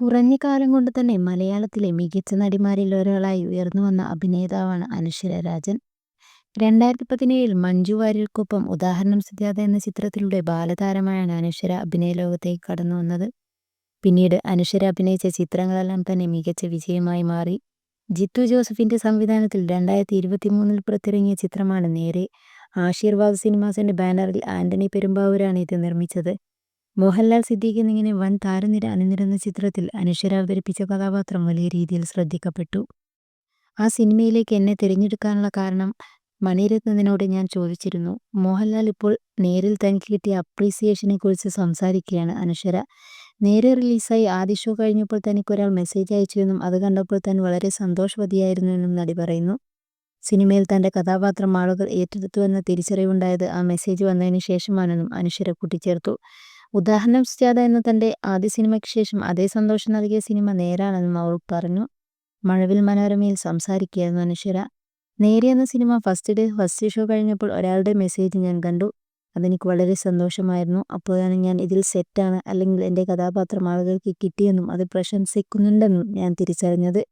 കുറഞ്ഞ കാലം കൊണ്ട് തന്നെ മലയാളത്തിലെ മികച്ച നടിമാരിൽ ഒരാളായി ഉയർന്നു വന്ന അഭിനേതാവാണ് അനശ്വര രാജൻ. രണ്ടായിരത്തി പതിനേഴിൽ മഞ്ജു വാര്യർക്കൊപ്പം ഉദാഹരണം സുജാത എന്ന ചിത്രത്തിലൂടെ ബാലതാരമായാണ് അനശ്വര കടന്നു വന്നത് പിന്നീട് അനശ്വര അഭിനയിച്ച ചിത്രങ്ങളെല്ലാം തന്നെ മികച്ച വിജയമായി മാറി. ജിത്തു ജോസഫിന്റെ സംവിധാനത്തിൽ രണ്ടായിരത്തി ഇരുപത്തി മൂന്നിൽ പുറത്തിറങ്ങിയ ചിത്രമാണ് നേരെ. ആശീർവാദ് സിനിമാസിന്റെ ബാനറിൽ ആന്റണി പെരുമ്പാവൂരാണ് ഇത് നിർമ്മിച്ചത്. മോഹൻലാൽ, സിദ്ദീഖ് എന്നിങ്ങനെ വൻ താരനിര അണിനിരന്ന ചിത്രത്തിൽ അനശ്വര അവതരിപ്പിച്ച കഥാപാത്രം വലിയ രീതിയിൽ ശ്രദ്ധിക്കപ്പെട്ടു. ആ സിനിമയിലേക്ക് എന്നെ തിരഞ്ഞെടുക്കാനുള്ള കാരണം മണിരത്നത്തിനോട് ഞാൻ ചോദിച്ചിരുന്നു. മോഹൻലാൽ ഇപ്പോൾ നേരിൽ തനിക്ക് കിട്ടിയ അപ്രീസിയേഷനെ കുറിച്ച് സംസാരിക്കുകയാണ് അനശ്വര. നേരെ റിലീസായി ആദ്യ ഷോ കഴിഞ്ഞപ്പോൾ തനിക്കൊരാൾ മെസ്സേജ് അയച്ചുവെന്നും അത് കണ്ടപ്പോൾ താൻ വളരെ സന്തോഷവതിയായിരുന്നു സന്തോഷവതിയായിരുന്നുവെന്നും നടി പറയുന്നു. സിനിമയിൽ തന്റെ കഥാപാത്രം ആളുകൾ ഏറ്റെടുത്തുവെന്ന തിരിച്ചറിവുണ്ടായത് ആ മെസ്സേജ് വന്നതിന് ശേഷമാണെന്നും അനശ്വര കൂട്ടിച്ചേർത്തു. ഉദാഹരണം സുജാത എന്ന തന്റെ ആദ്യ സിനിമയ്ക്ക് ശേഷം അതേ സന്തോഷം നൽകിയ സിനിമ നേരാണെന്നും അവൾ പറഞ്ഞു. മഴവിൽ മനോരമയിൽ സംസാരിക്കുകയായിരുന്നു അനശ്വര. നേരെ എന്ന cinema first day first show കഴിഞ്ഞപ്പോൾ ഒരാളുടെ മെസ്സേജ് ഞാൻ കണ്ടു. അതെനിക്ക് വളരെ സന്തോഷമായിരുന്നു. അപ്പോഴാണ് ഞാൻ ഇതിൽ സെറ്റാണ് അല്ലെങ്കിൽ എന്റെ കഥാപാത്രം ആളുകൾക്ക് കിട്ടിയെന്നും അത് പ്രശംസിക്കുന്നുണ്ടെന്നും ഞാൻ തിരിച്ചറിഞ്ഞത്.